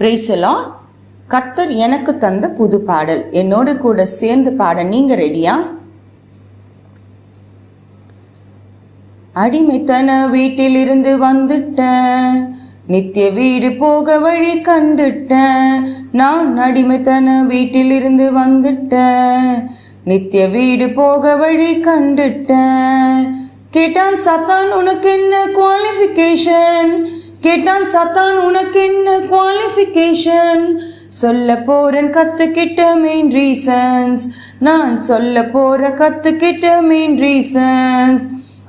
பிரைசலாம் கர்த்தர் எனக்கு தந்த புது பாடல். என்னோடு கூட சேர்ந்து பாட நீங்க ரெடியா? அடிமைத்தன வீட்டிலிருந்து வந்துட்டேன் நித்திய வீடு போக வழி கண்டுட்டேன் நான் அடிமைத்தன வீட்டிலிருந்து வந்துட்டேன் நித்திய வீடு போக வழி கண்டுட்டேன் கேட்டான் சத்தான் உனக்கு என்ன குவாலிஃபிகேஷன் கேட்டான் சத்தான் உனக்கு என்ன குவாலிஃபிகேஷன் சொல்ல போறேன் கத்துக்கிட்ட மெயின் ரீசன்ஸ் நான் சொல்ல போற கத்துக்கிட்ட மெயின் ரீசன்ஸ்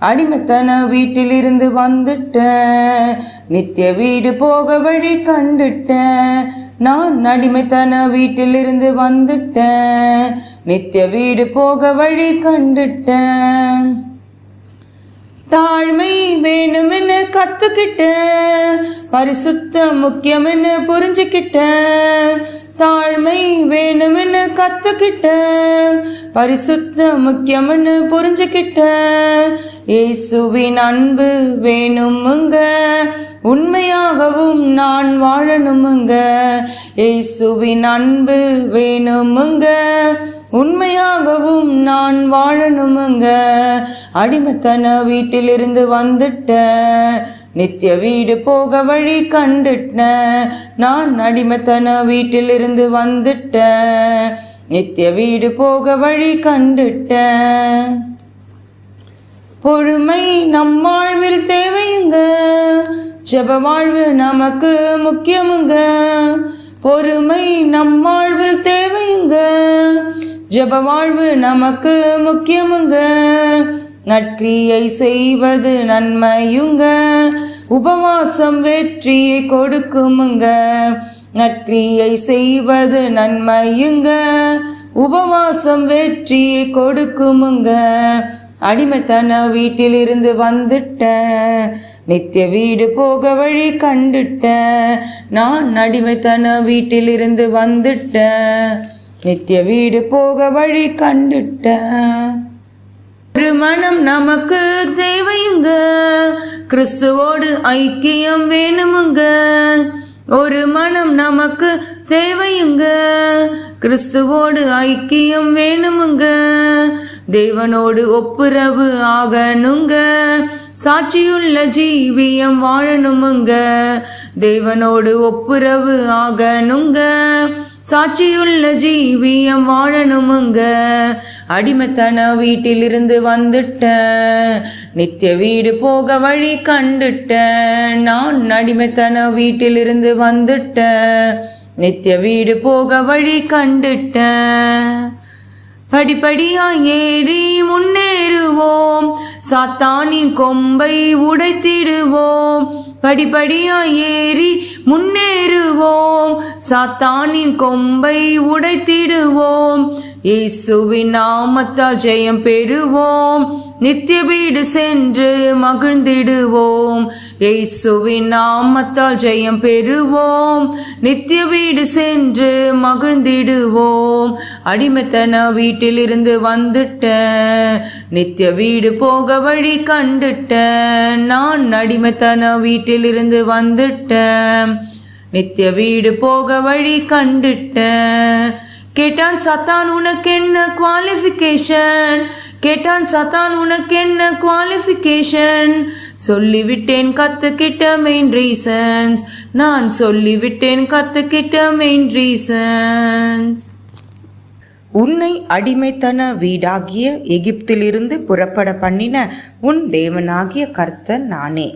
அடிமைத்தன வீட்டிலிருந்து வந்துட்டேன். நித்திய வீடு போக வழி கண்டுட்டேன். நான் அடிமைத்தன வீட்டிலிருந்து வந்துட்டேன். நித்திய வீடு போக வழி கண்டுட்டேன். தாழ்மை வேணும்னு கத்துக்கிட்டேன். பரிசுத்த முக்கியம்னு புரிஞ்சுக்கிட்டேன். தாழ்மை வேணும்னு கத்துக்கிட்டேன். பரிசுத்த முக்கியம்னு புரிஞ்சுக்கிட்டேன். ஏசுவின் அன்பு வேணுமுங்க. உண்மையாகவும் நான் வாழணுமுங்க. ஏசுவின் அன்பு வேணுமுங்க. உண்மையாகவும் நான் வாழணுமுங்க. அடிமைத்தன வீட்டிலிருந்து வந்துட்டேன். நித்திய வீடு போக வழி கண்டுட்டேன் நான் அடிமைத்தன வீட்டிலிருந்து வந்துட்டேன் நித்திய வீடு போக வழி கண்டுட்டேன் பொறுமை நம் வாழ்வில் தேவையுங்க. ஜப வாழ்வு நமக்கு முக்கியமுங்க. பொறுமை நம் வாழ்வில் தேவையுங்க. ஜப வாழ்வு நமக்கு முக்கியமுங்க. நற்கிரியை செய்வது நன்மையுங்க. உபவாசம் வெற்றியை கொடுக்குமுங்க. நற்கிரியை செய்வது நன்மையுங்க. உபவாசம் வெற்றியை கொடுக்குமுங்க. அடிமைத்தன வீட்டிலிருந்து வந்துட்டேன் நித்திய வீடு போக வழி கண்டுட்ட. நான் அடிமைத்தன வீட்டிலிருந்து வந்துட்டேன் நித்திய வீடு போக வழி கண்டுட்ட. ஒரு நமக்கு தேவையுங்க. கிறிஸ்துவோடு ஐக்கியம் வேணுமுங்க. ஒரு மனம் நமக்கு தேவையுங்க. கிறிஸ்துவோடு ஐக்கியம் வேணுமுங்க. தேவனோடு ஒப்புரவு ஆகணுங்க. சாட்சியுள்ள ஜீவியம் வாழணுமுங்க. தேவனோடு ஒப்புரவு ஆகணுங்க. சாட்சியுள்ள ஜீவியம் வாழணுமுங்க அடிமைத்தன வீட்டிலிருந்து வந்துட்டேன் நித்திய வீடு போக வழி கண்டுட்டேன் நான் அடிமைத்தன வீட்டிலிருந்து வந்துட்டேன் நித்திய வீடு போக வழி கண்டுட்டேன் படிப்படியாய் ஏறி முன்னேறுவோம். சாத்தானின் கொம்பை உடைத்திடுவோம். படிப்படியா ஏறி முன்னேறுவோம். சாத்தானின் கொம்பை உடைத்திடுவோம். இயேசுவின் நாமத்தால் ஜெயம் பெறுவோம். நித்திய வீடு சென்று மகிழ்ந்திடுவோம். இயேசுவின் நாமத்தால் ஜெயம் பெறுவோம். நித்திய வீடு சென்று மகிழ்ந்திடுவோம். அடிமைத்தன வீட்டிலிருந்து வந்துட்டேன் நித்திய வீடு போக வழி கண்டுட்டேன் நான் அடிமைத்தன வீட்டிலிருந்து வந்துட்டேன் நித்திய வீடு போக வழி கண்டுட்டேன் கேட்டான் சத்தான் உனக்கு என்ன குவாலிஃபிகேஷன் கேட்டான் சத்தான் உனக்கு என்ன குவாலிஃபிகேஷன் சொல்லிவிட்டேன் கத்துக்கிட்ட மெயின் ரீசன்ஸ் நான் சொல்லிவிட்டேன் கத்துக்கிட்ட மெயின் ரீசன்ஸ் உன்னை அடிமைத்தன வீடாகிய எகிப்திலிருந்து புறப்பட பண்ணின உன் தேவனாகிய கர்த்தன் நானே.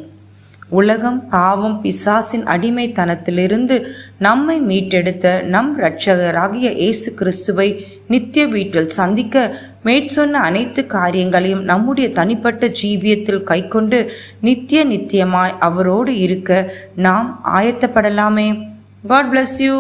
உலகம் பாவம் பிசாசின் அடிமைத்தனத்திலிருந்து நம்மை மீட்டெடுத்த நம் இரட்சகராகிய இயேசு கிறிஸ்துவை நித்திய வீட்டில் சந்திக்க மேற்சொன்ன அனைத்து காரியங்களையும் நம்முடைய தனிப்பட்ட ஜீவியத்தில் கைக்கொண்டு நித்திய நித்தியமாய் அவரோடு இருக்க நாம் ஆயத்தப்படலாமே. God bless you